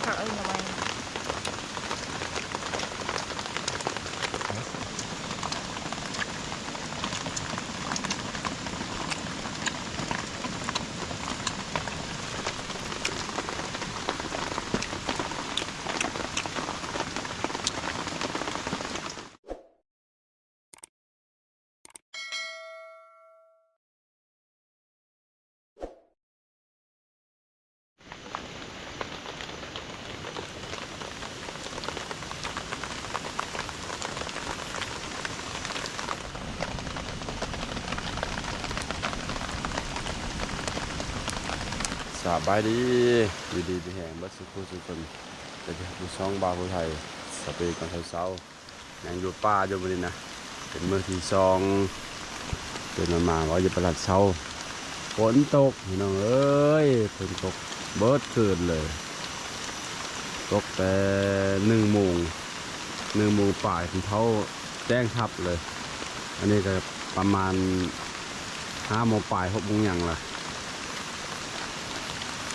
กรอบผั สบายดีอยู่ดีที่แห่งบัดสุขุสุคนจะไปดูช่องบาวผู้ไทยสเปกกันเช้าๆยังอยู่ป่าอยู่บนนี้นะเป็นมือที่สองเป็นมามาว่าจะประหลัดเช้าฝนตกพี่น้องเอ้ยฝนตกเบิดคืนเลย ตกแต่หนึ่งโมงหนึ่งโมงป่ายถึงเท่าแจ้งทับเลย อันนี้ก็ประมาณห้าโมงป่ายหกโมงอย่างละ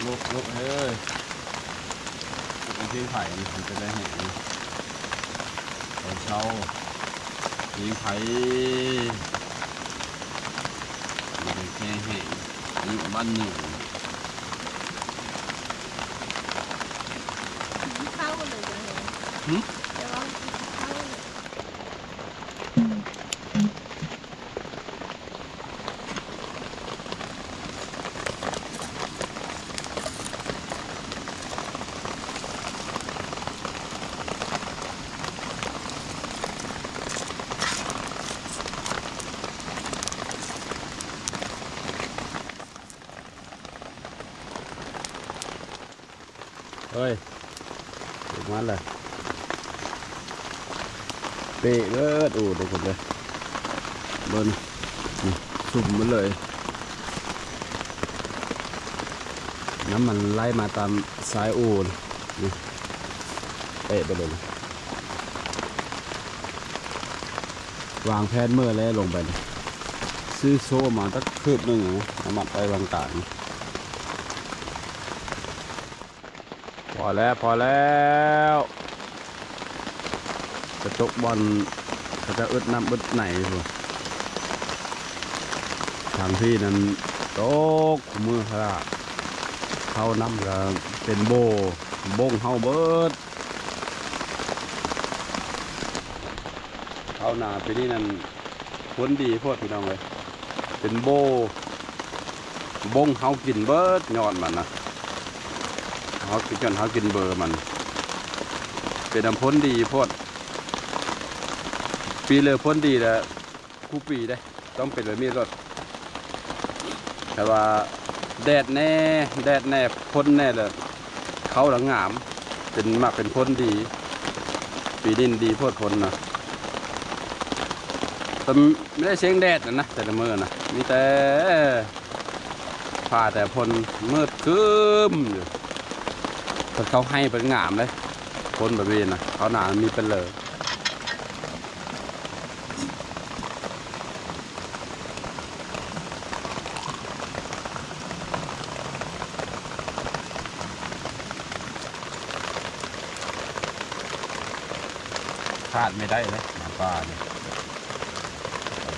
อยู่คนอุ่ยอยู่เฮ้ยเอ้ยเฮ้ยเอ้ยตื่นตื่นตกมาพิมพ์ไฟเด้ออนรับปิ้งเอ้ยสาวไทยเอ้ยแจ้งอะไรลุกลุกลุกเฮ้ยลุกที่ไผ่มันจะได้เห็นตอนเช้าทีไผ่มันเป็นแค่แห้งนี่บ้านหนึ่งข้าวเลยจ้ะเห็นเดี๋ยวเรากินข้าวเลย เฮ้ย ถูกมันเลยเปะเลิศอูดูคนเลยเบิ้ลสุ่มมันเลย น้ำมันไล่มาตามสายอูนนี่เตะไปเลย วางแพนเมื่อแล้วลงไป ซื้อโซ่มาตักคืบหนึ่งนะเอามัดไปวางกลางพอ แล้วพอแล้วจะตกบอลก็จะอึดน้ำอึดไหนอยู่ทางพี่นั้นตกมือขนาดเข้าน้ำก็เป็นโบบงเฮาเบิดเข้านาไปนี่นั่นพ้นดีโพดพี่น้องเลยเป็นโบ บงเฮากินเบิดยอดมันนะ เฮากินจนเฮากินเบอร์มัน เป็นน้ำพ้นดีโพดปีเลยพ้นดีแล้วคู่ปีได้ ต้องเป็นแบบนี้รถแต่ว่าแดดแน่แดดแน่พ้นแน่เลยเขาหลังงาม เป็นมาเป็นพ้นดี ปีดินดีโพดพ้นนะแต่ไม่ได้เชียงแดดนะนะแต่ละมือนะมีแต่ผ่าแต่พ้นมืดคืมอยู่ เพิ่นเขาให้เป็นงามเลยพ้นแบบนี้นะเขาหนามีเป็นเลยพลาดไม่ได้เลยหมาป่าเนี่ย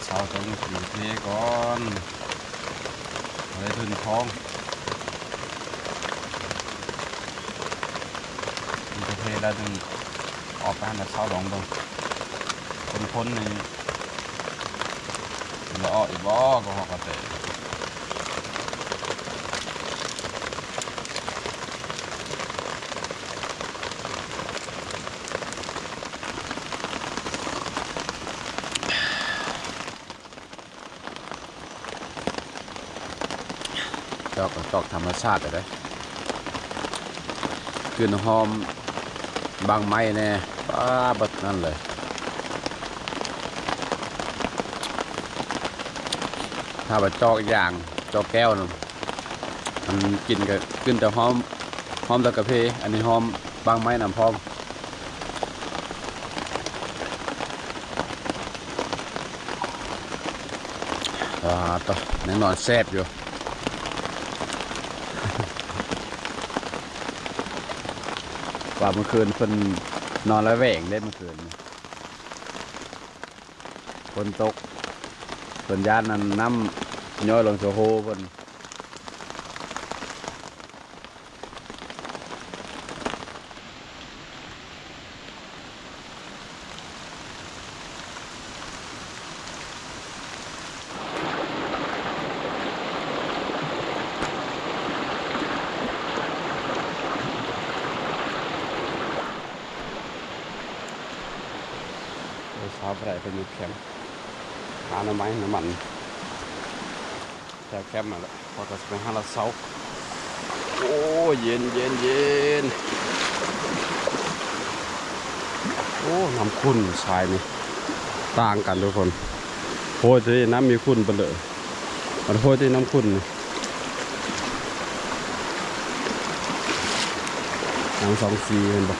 เช้าต้องถือเทก่อนอะไรถึงท้อง มันจะเทแล้วถึงออกไปหันเช้าดองตรงคนพ้นๆนี่แล้วออกอีกบ่ก็หอกกระเตะจอกจอกธรรมชาติเลยเด้กลิ่นหอม บางไม้แน่ป้าบัดนั่นเลยถ้าว่าจอกอย่างจอกแก้วน่ะมันกินกับขึ้นแต่หอมหอมตะกะเพ อันนี้หอมบางไม้น้ำพร้อมอ่าต่อแน่นอนแซ่บอยู่ ว่าเมื่อคืนเพิ่นนอนแล้วแหวงได้เมื่อคืนฝนตกฝนย่านนั้นน้ำย้อยลงโซโฮเพิ่น ไปเช้ไปไหนไปอยู่แคมป์หาหน่อไม้น้ำมันแถวแคมป์มาแล้วพอจะไปหาละเสาโอ้เย็นเย็นเย็นโอ้น้ำขุ่นชายนี่ต่างกันทุกคนโพดที่น้ำมีขุ่นไปเลยมันโพดที่น้ำขุ่นน้ำสองสีเห็นปะ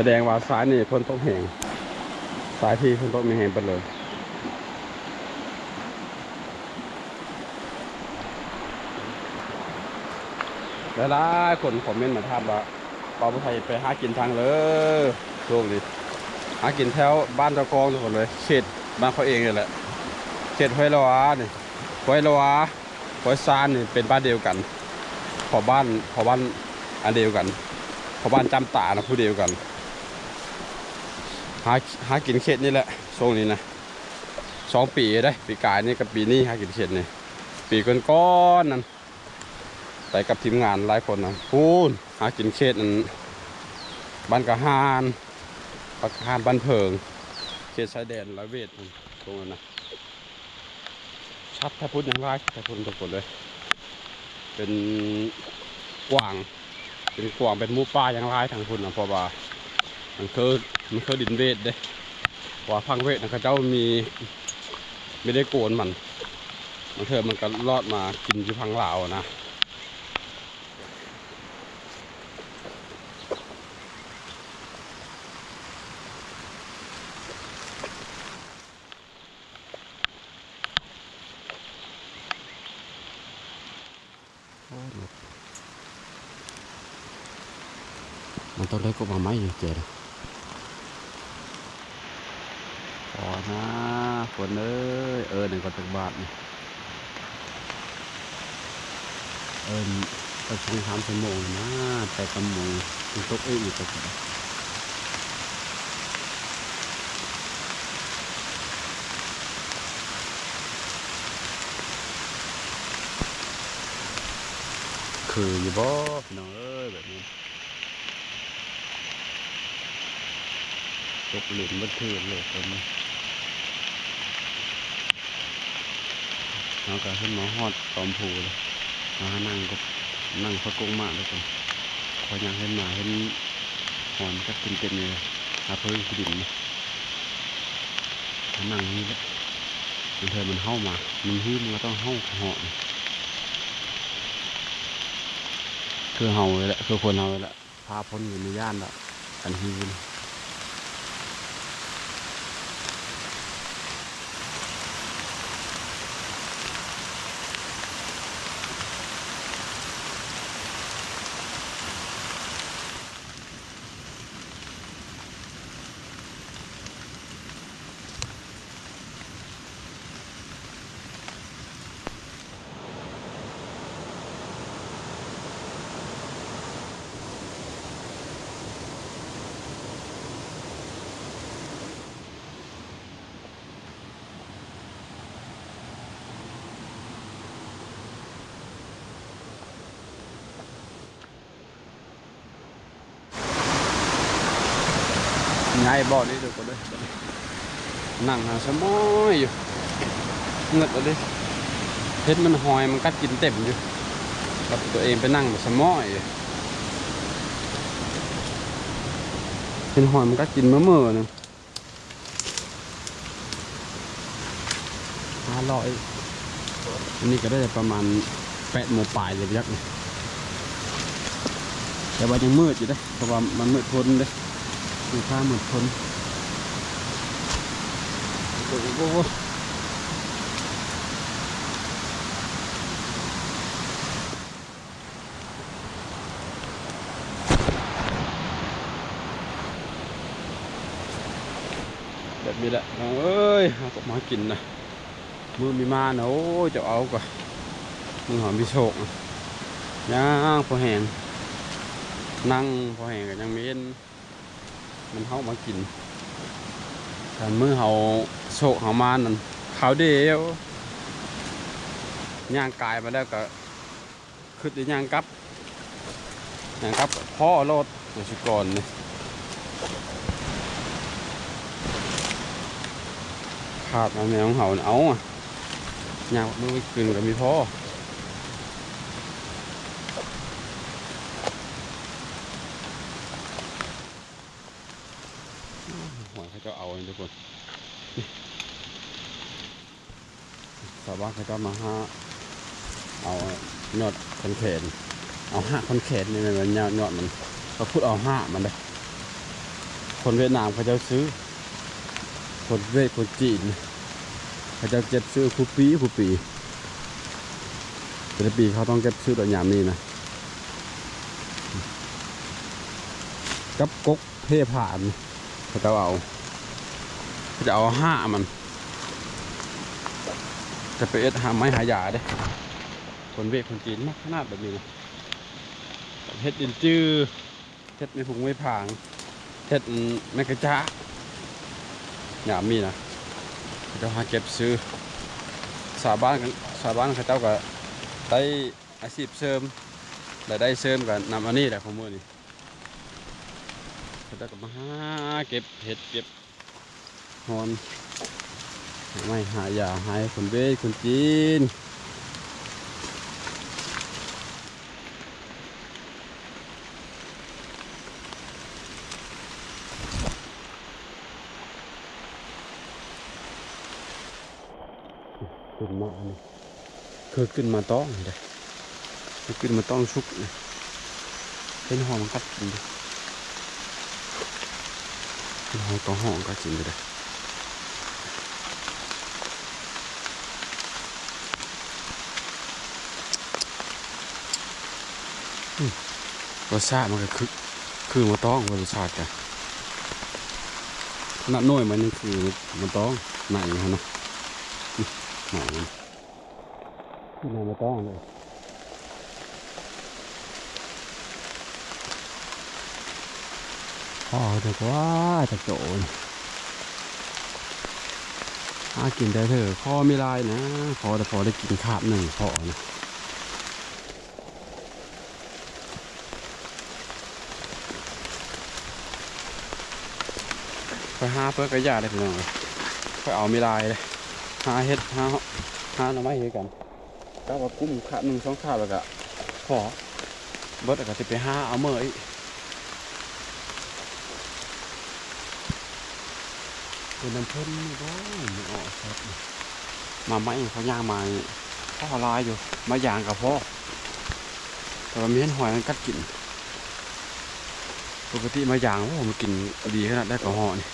แสดงว่าสายนี่พ้นตกแห่งสายที่พ้นตกมีแห่งไปเลยหลายๆคนคอมเมนต์มาถามว่าปาวผู้ไทยไปหากินทางเลยช่วงนี้หากินแถวบ้านเจ้ากองทุกคนเลยเขตบ้านเขาเองเลยแหละเขตห้วยละวานี่ห้วยละวาห้วยซานนี่เป็นบ้านเดียวกันพอบ้านพอบ้านอันเดียวกันพอบ้านจำตานะผู้เดียวกันาหากินเขตนี่แหละช่วงนี้นะสองปีได้ปีกายนี่กับปีนี้หากินเขตนี่ปีก้อนๆนั่นไปกับทีมงานหลายคนนะพูนหากินเขตนั่นบ้านกระฮานปากฮานบ้านเพิงเขตชายแดนร้อยเวทนั่นตรงนั้นนะชัดถ้าพูดอย่างไรถ้าพูดทุกคนเลย เป็นกว่าง เป็นกว่างเป็นมูป่าอย่างไรทางพุ่นนะเพราะว่ามันคือ มันคือดินเวทเด้ว่าพังเวทนะเขาเจ้ามีไม่ได้โกนมัน มันเถอะมันก็รอดมากินอยู่พังลาวอะนะมันต้องได้กบมาไหมอยู่เจอพอ นะฝนเอ้ยเออหนึ่งก็ตักบาทนี่เออก็ช่องทำชั่วโมงนะแต่กำมงมันตกเอ้ยอีกก็คืออยู่บ่พี่น้องเอ้ยแบบนี้ตกหลุมบันเทิงเลยคนนี้ เราก็ขึ้นมาฮอดตอมผูเลยมานั่งก็นั่งพระกงมากเลยกันพอยังเห็นหมาเห็นหอนก็กินเต็มเลยหาเพิ่งดินนี่มานั่งนี่แหละมันเธอมันเข้ามา มันหิ้มนก็ต้องเข้าหาะนี่คือเฮาเลยแหละคือคนเฮาเลยแหละพาพ้นอยู่ในย่านละอันหิ้วนี่ ง่ายบ่อนี่เดี๋ยวก็เลยนั่งหาสมอยอยู่เงือดเลยเห็ดมันหอยมันกัดกินเต็มอยู่กับตัวเองไปนั่งแบบสมอยเห็นหอยมันก็กินเมื่อเมื่อนึงห้าร้อยอันนี้ก็ได้ประมาณแปดโมงปลายเลยยักษ์นี่แต่ว่ายังมืดอยู่เด้เพราะว่ามันมืดทนเด้ มืดข้ามืดทนโอ้โหแบบนี้แหละน้องเอ้ยเอาก็มากินนะมือ มันเม้นมันเข้ามากินแต่เมื่อเขาโชกเขามานั่นขาวเดียวย่างกายมาแล้วก็ขึ้นได้ย่างกับย่างกับพ่อรถตัวชิกรนี่ขาดมาแมวของเขาเอาอะย่าวมือไปกึ่งกับมีพ่อหัว เขาจะเอาเลยทุกคนชาวบ้านเขาจะมาห้าเอายอดคอนแขนเอาห้าคอนแขนนี่มันยอดยอดมันเขาพูดเอาห้ามันเลยคนเวียดนามเขาจะซื้อ คนเวทคนจีนเขาจะเก็บซื้อคูปีคูปีแต่ละปีเขาต้องเก็บซื้อตัวยามนี้นะกับกกเทผ่านเขาจะเอา จะเอาห้ามัน จะไปเอ็ดหาไม้หายาเด้คนเวทคนจีนมากขนาดแบบนี้นะเฮ็ดดินจื้อเฮ็ดไม่ผงไม่ผางเฮ็ดไม่กระจ้ายามมีนะเขาเจะหาเก็บซื้อสาบ้านกันสาบ้านเขาเจ้าก็ได้อาชีพเสริมรายได้เสริมกันนำอันนี้แหละของมือนี่เขาเจ้าก็มาหาเก็บเห็ดเก็บ หอนไม่หายาหายคนเบ้คนจีนขึ้นมาอันนี้คือขึ้นมาต้องเลยขึ้นมาต้องชุกเลยเป็นหอมกัดกินดิเป็นหอมก็หอมกัดกินเลย รสชาติมันก็คือคือมันต้องรสชาติกันขนาดน้อยมันนี่คือมันต้องหนฮะเนาะนี่ไหนมันที่หนมันต้องเลยพอเถอะว่าจะโจรหากินได้เถอะพอไม่ลายนะ พอแต่พอได้กินขาบหนึ่งพอนะ หาเพื่อกระยาได้พี่น้องเลยเอาไม่ได้เลยหาเห็ดหาหาหน่อไม้เฮ็ดกันก็ว่ากุ้มขาหนึ่งสองขาแล้วก็พอเบิดแล้วก็จะไปหาเอาเมื่อยเป็นน้ำพ่นนี่บ่ไม่ออครับมาไม้เขาย่างมาพ่อลายอยู่ มายางกับพ่อแต่ว่ามีเห็นหอยมันกัดกิน ปกติมายางโอ้มันกินดีขนาดได้กับหอนี่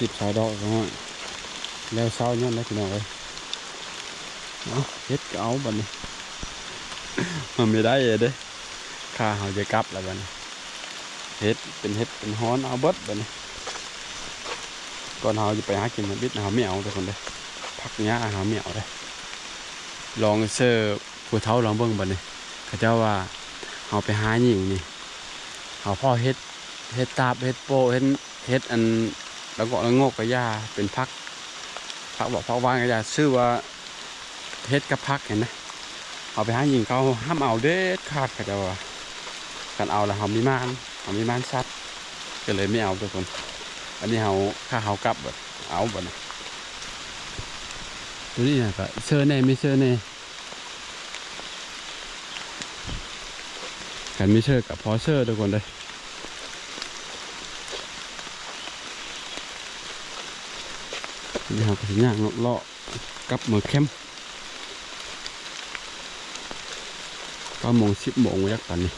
สิบสายดอกก็ฮะแล้วเช้าย้อนได้พี่น้องเลยเอาเฮ็ดก็เอาบัดนี้ มันไม่ได้เลยเด้ข้าเขาจะกลับแล้วบัดนี้เฮ็ดเป็นเฮ็ดเป็นฮ้อนเอาเบิดบัดนี้ก่อนเขาจะไปหากินมันบิดเขาไม่เอาทุกคนเด้พักหญ้าหาเหมียวได้ลองเซอร์ผู้เฒ่าลองเบิ่งบัดนี้เขาเจ้าว่าเฮาไปหาหญิงนี่เฮาพ่อเฮ็ดเฮ็ดตาบเฮ็ดโปเฮ็ดเฮ็ดอัน แล้วก็ละงกกระยาเป็นพักพักบอกพักว่างกะยาชื่อว่าเฮ็ดกับพักเห็นนะเอาไปหาหญิงเขาห้ามเอาเด็ดขาดเขาเจ้าว่ากันเอาแล้วเฮามีมานเฮามีมานซัดก็เลยไม่เอาทุกคนอันนี้เฮาถ้าเฮากลับแบบเอาแบ่นะตัวนี้น่ะก็เชื่อแน่ไม่เชื่อแน่กันไม่เชื่อกับพอเชื่อทุกคนเลย นี่เฮาก็สิย่างเลาะกับมือเข้มก็มองชิบมองยักปันนี้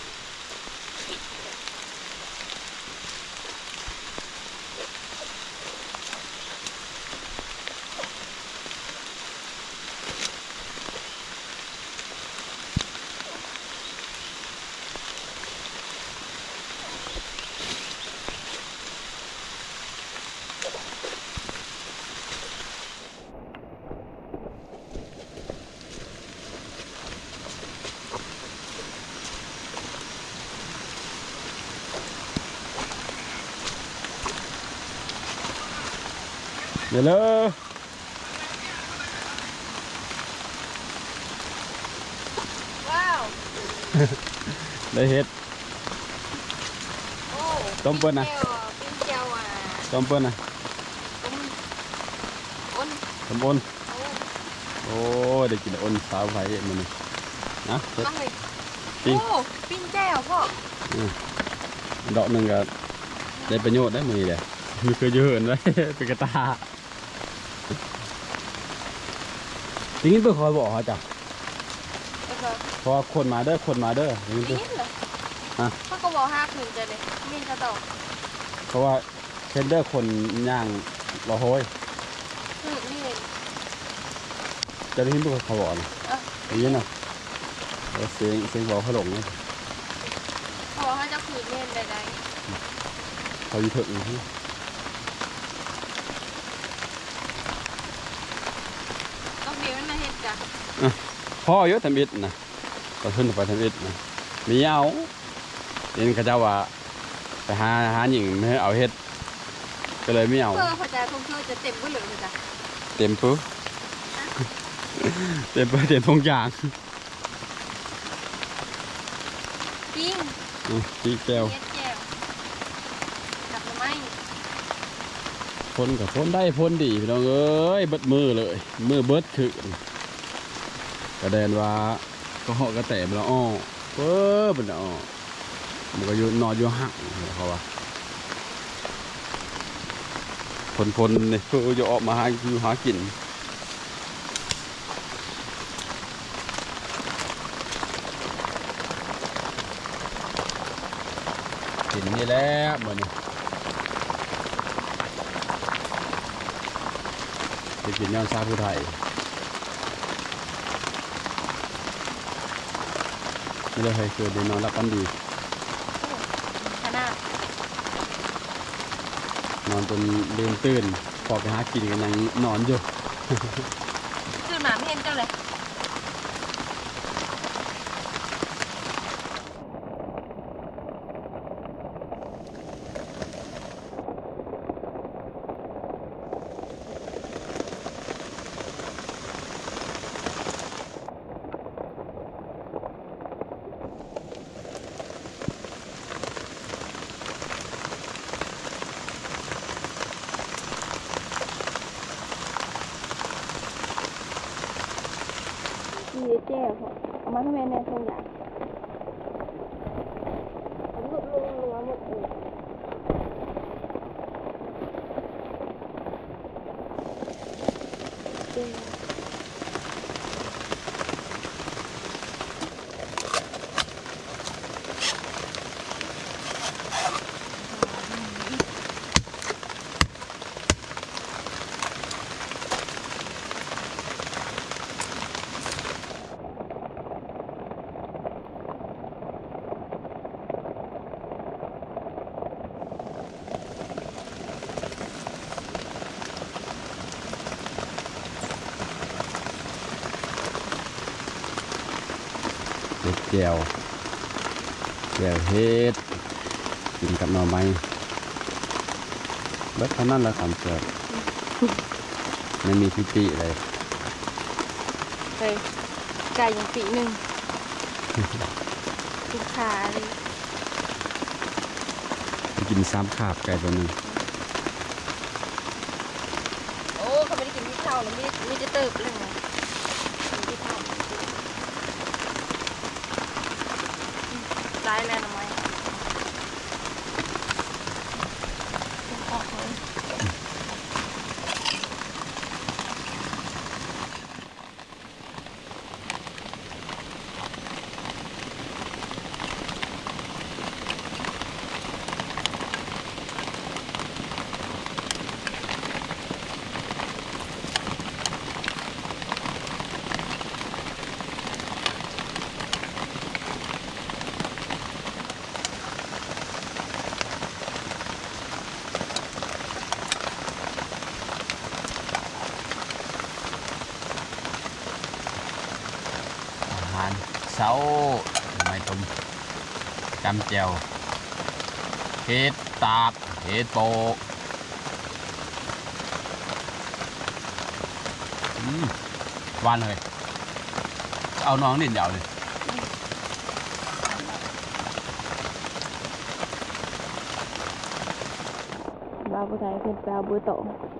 ได้เฮ็ด โอ้ต้มเปิ้ลน่ะปิ้งแก้วอะต้มเปิ้ลนะต้มอ้นต้มอ้นโอ้โอ้ได้กินอ้นสาวไผ่มันนี่นะเฮ็ด มาเลยปิ้ง โอ้ปิ้งแก้วพ่อดอกหนึ่งก็ได้ประโยชน์ได้มือนี่แหละมีเคยเยอะเห็นไว้ เป็นกระตาทีนี้เพื่อคอยบอกเขาจ้ะแล้วก็เพอคนมาเด้อคนมาเด้ออย่างนี้ปิ้เด้งอเหรอ ฮะ เขาก็บอกห้าคืนจะเลยมินกระตอกเพราะว่าเทนเดอร์คนย่างรอโฮยคือนี่เลยจะได้ยินเพื่อเขาบอกนะเออได้ยินเนาะเออเสียงเสียงบอกเขาหลงเนี่ยเขาบอกให้เจ้าคืนเล่นใดเขาอยู่ถึงนี่ๆต้องเดี๋ยวมันมาเห็ดจ้ะพ่อเยอะทำอิดนะก็ขึ้นไปทำอิดนะมีเอา เห็นเขาเจ้าว่าไปหาหาหญิงไม่ให้เอาเฮ็ด ก็เลยไม่เอาเพื่อเขาจะคงคือจะเต็มก็เหลือเลยจ้ะเต็มปุ๊เต็มปุ๊เต็มทงยางปิ้งอือพี่แก้วเฮ็ดแก้วจับหรือไม่พ้นกับพ้นได้พ้นดีพี่น้องเอ้ยเบิดมือเลย มือเบิดคือกระแดนว่าก็เหาะกระแตมันละอ้อเปิ้บมันละอ้อ มันก็อยู่นอนอยู่ห่างเขาว่าพนพนๆนี่เพื่อจะออกมาหาอยู่หากินกินนี่แหล้วเหมือนไปกินย้อนซาผู้ไทยไม่ได้ให้เกิดได้นอนรับกันดี ขนาดนอนจนลืมตื่นพอไปหากินกันยังนอนอยู่คือหมาไม่เห็นเจ้าเลย มีแก้วพอเอามาทำไมในทรงอย่างผมหลุดลงหัวหมดเลย จ แก้วแก้วเห็ดกินกับหน่อไม้เบิดเท่านั้นแหละคำเกิดไม่มีพิติเลยเฮ้ยไก่ยังปีหนึ่งลูกค้าเลยกินซ้ำขาบไก่ตัวหนึงโอ้เขาไม่ได้กินที่เท่าแล้วไม่ไม่ได้เติบเลยไงกินที่เท่าร้ายแล้วทำไมออกเลย อาหารเช้าไม้ต้มจำแจ่วเห็ดตาบเห็ดโปหวานเลยเอาน้องนิดเดียวเลยบาบุไทยเป็นบาบุโตะ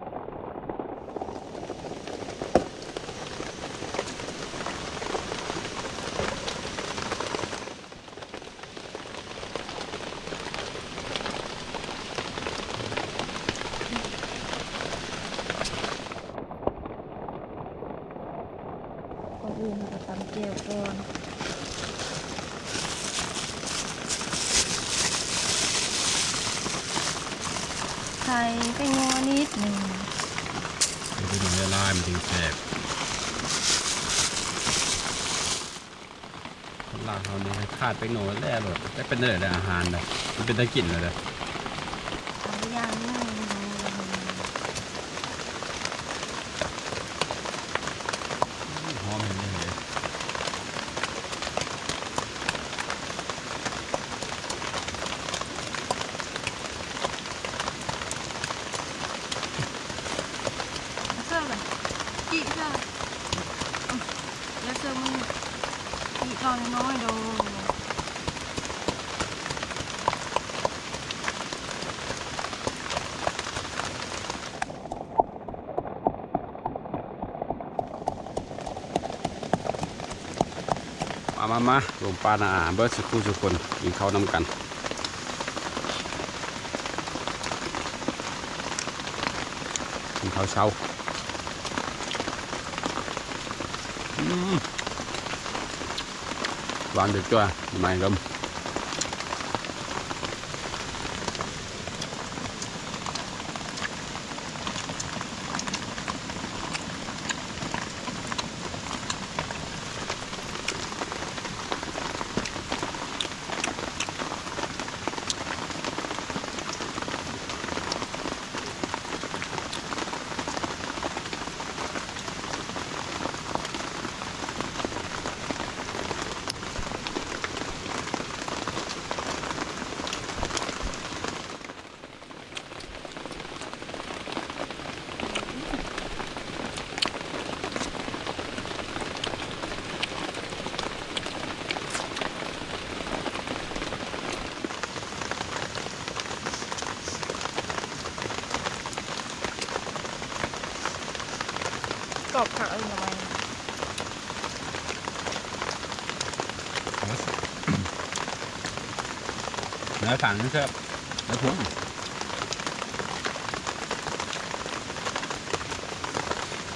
คนอื่นเขาก็ตำเจียวก่อน ไข่ไปงัวนิดหนึ่งเดี๋ยวไปดูเวลามันถึงแสบลาเขาเนี่ยขาดไปโหน่อยแล้วหรอได้เป็นเลยอาหารเลยมันเป็นตะกินเลยเลย เอาอย่างหนึ่ง หอมเห็นเลย เสื้อแบบจีเสื้อแล้วเสื้อมันจีตอนน้อยๆโดน มามามาลงปลาหนาเบิร์ดสุกุสุคนกินข้าวน้ำกันกินข้าวเช้าหวานเดือดจ้าไม่ลม ขังนะครับเนื้อทุ่ง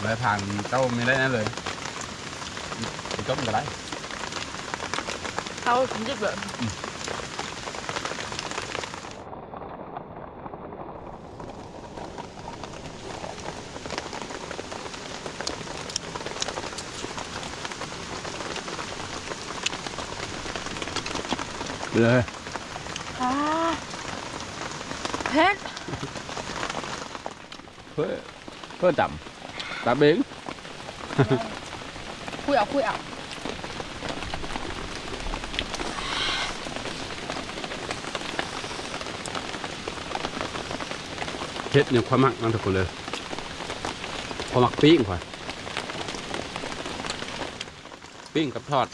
เนื้อผังเจ้าไม่ได้นั่นเลยไปต้มก็ได้เขาถึงจะแบบไปเลยอ่า hết phớ phớ tầm tả biến khui ọc khui ọc chết nhiều khoai mặn ăn thật của lời khoai mặn pin khoai pin cặp thọt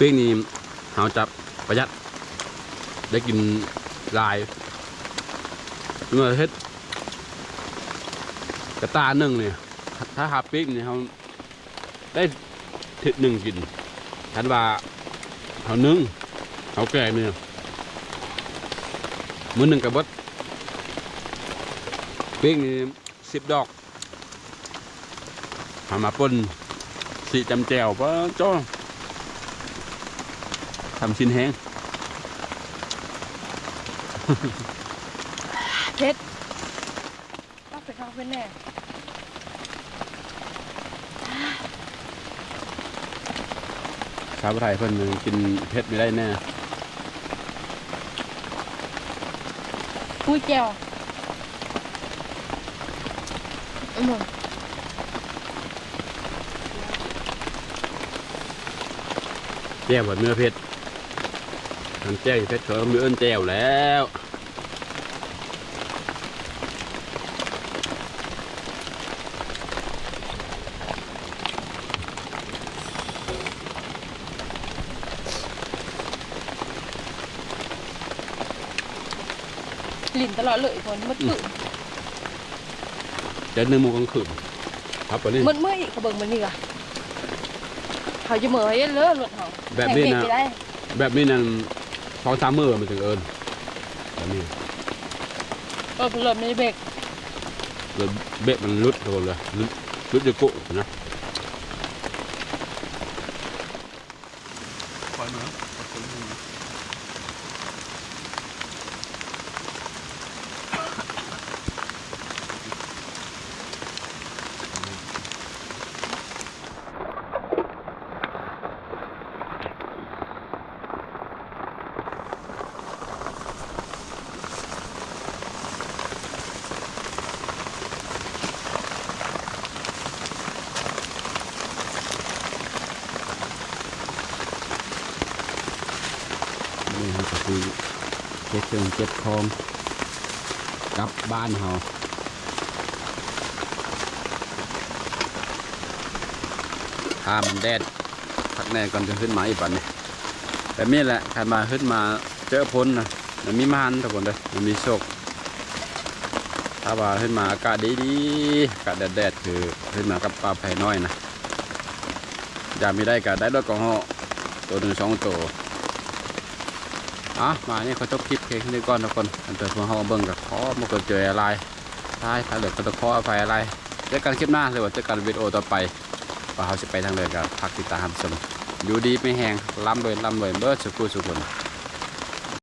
ปิ้งค่อยปิ้งกับทอดปิ้งนี่เราจะประหยัด ได้กินลายเมื่อเฮ็ดกระตาหนึ่งเนี่ยถ้าหาปิ้งเนี่ยเขาได้ทิศหนึ่งกินทันว่าเขานึ่งเขาแก่เนี่ยมือหนึ่งกับบดปิ้งนี่สิบดอกทำมาป่นสีจำแจวปะจ้อำชิ้นแห้งเผ็ดต้องไปเข้าเพื่อนแน่ชาวไทยเพิ่นยังกินเผ็ดไม่ได้แน่อุ้ยแก้วอืมแจ่วแบบเนื้อเผ็ด ทำแจ่วเผ็ดเขาก็มีเอิ้นแจ่วแล้วลิ้นตลอดเลยคนมันคือเดี๋ยวหนึ่งโมงกลางคืนครับวันนี้มันเมื่อยเขาเบิ่งมันนี่ก่ะเขาจะเหมื่อยเลอะหลุดเขาแบบนี้ข่งนะเผ็ดไปได้แบบนี้นั่น สองสามมือมันถึงเอิญแบบนี้เออเริ่มในเบรกแล้วเบะมันรุดโดนเลยรุดรุดจะกุนะคอยมา นี่ครับก็คือ เก็บเครื่องเก็บของกลับบ้านเราถ้ามันแดดพักแน่ก่อนจะขึ้นมาอีกปันนี่แต่นี่แหละใครมาขึ้นมาเจอพ้นนะมันมีมานทุกคนเลยมันมีโชคถ้าว่าขึ้นมาอากาศดีๆอากาศแดดๆคือขึ้นมากับปลาไผ่น้อยนะอยากมีได้ก็ได้รถกระห้อตัวหนึ่งสองตัว อะมาเนี่ยเขาจบคลิปเพลงนี้ก่อนทุกคนอันเกิดมาห้องเบิ้งกับขอมากดเจออะไรใช่ถ้าเหลือก็ต้องขออภัยอะไรเจอกันคลิปหน้าเลยว่าเจอกันวิดีโอต่อไปว่าเขาจะไปทางเลยกับพักติดตามชมอยู่ดีไม่แห้งล่ำเลยล่ำเลยเบิร์ดสุกุสุกุน